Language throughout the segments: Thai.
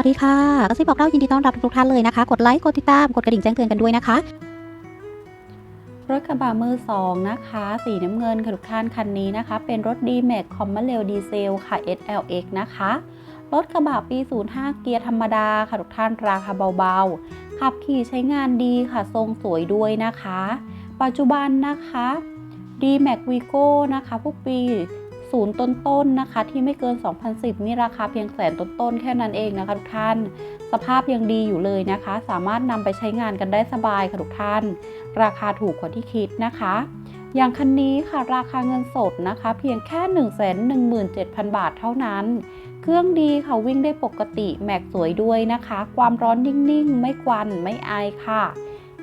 วัสดีค่ะกระซิบบอกเล่ายินดีต้อนรับทุกท่านเลยนะคะ กดไลค์ กดติดตาม กดกระดิ่งแจ้งเตือนกันด้วยนะคะ รถกระบะมือสองนะคะ สีน้ำเงินค่ะทุกท่านคันนี้นะคะ เป็นรถ d m a x คอมม r เ l ลดีเซลค่ะ SLX นะคะ รถกระบะปี 05 เกียร์ธรรมดาค่ะทุกท่านราคาเบาๆ ขับขี่ใช้งานดีค่ะ ทรงสวยด้วยนะคะ ปัจจุบันนะคะ d m a x Vigo นะคะพวกปี ศูนย์ต้นๆนะคะ ที่ไม่เกิน 2010 นี่ราคาเพียงแสนต้นๆ แค่นั้นเองนะคะทุกท่าน สภาพยังดีอยู่เลยนะคะ สามารถนำไปใช้งานกันได้สบายค่ะทุกท่าน ราคาถูกกว่าที่คิดนะคะ อย่างคันนี้ค่ะราคาเงินสดนะคะ เพียงแค่ 117,000 บาทเท่านั้น เครื่องดีค่ะวิ่งได้ปกติแม็กสวยด้วยนะคะ ความร้อนนิ่งๆ ไม่ควันไม่ไอายค่ะ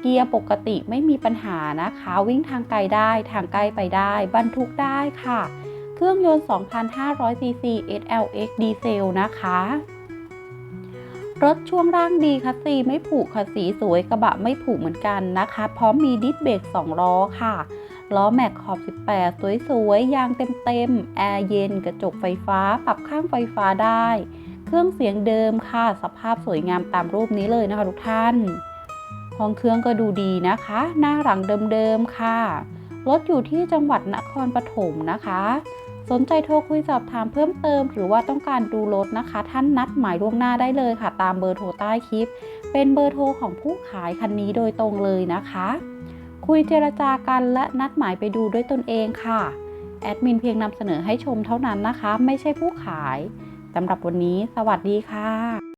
เกียร์ปกติไม่มีปัญหานะคะ วิ่งทางไกลได้ทางใกล้ไปได้ บรรทุกได้ค่ะ เครื่องยนต์ 2,500ซีซี SLX ดีเซลนะคะ รถช่วงร่างดีคัสซีไม่ผุค่ะสีสวยกระบะไม่ผุเหมือนกันนะคะ พร้อมมีดิสเบรก2ล้อค่ะล้อแม็กขอบ 18 สวยๆ ยางเต็มๆ แอร์เย็น กระจกไฟฟ้า ปรับข้างไฟฟ้าได้ เครื่องเสียงเดิมค่ะ สภาพสวยงามตามรูปนี้เลยนะคะทุกท่าน ห้องเครื่องก็ดูดีนะคะ หน้าหลังเดิมๆ ค่ะ รถอยู่ที่จังหวัดนครปฐมนะคะ สนใจโทรคุยสอบถามเพิ่มเติม หรือว่าต้องการดูรถนะคะ ท่านนัดหมายล่วงหน้าได้เลยค่ะ ตามเบอร์โทรใต้คลิป เป็นเบอร์โทรของผู้ขายคันนี้โดยตรงเลยนะคะ คุยเจรจากันและนัดหมายไปดูด้วยตนเองค่ะแอดมินเพียงนำเสนอให้ชมเท่านั้นนะคะ ไม่ใช่ผู้ขายสำหรับวันนี้ สวัสดีค่ะ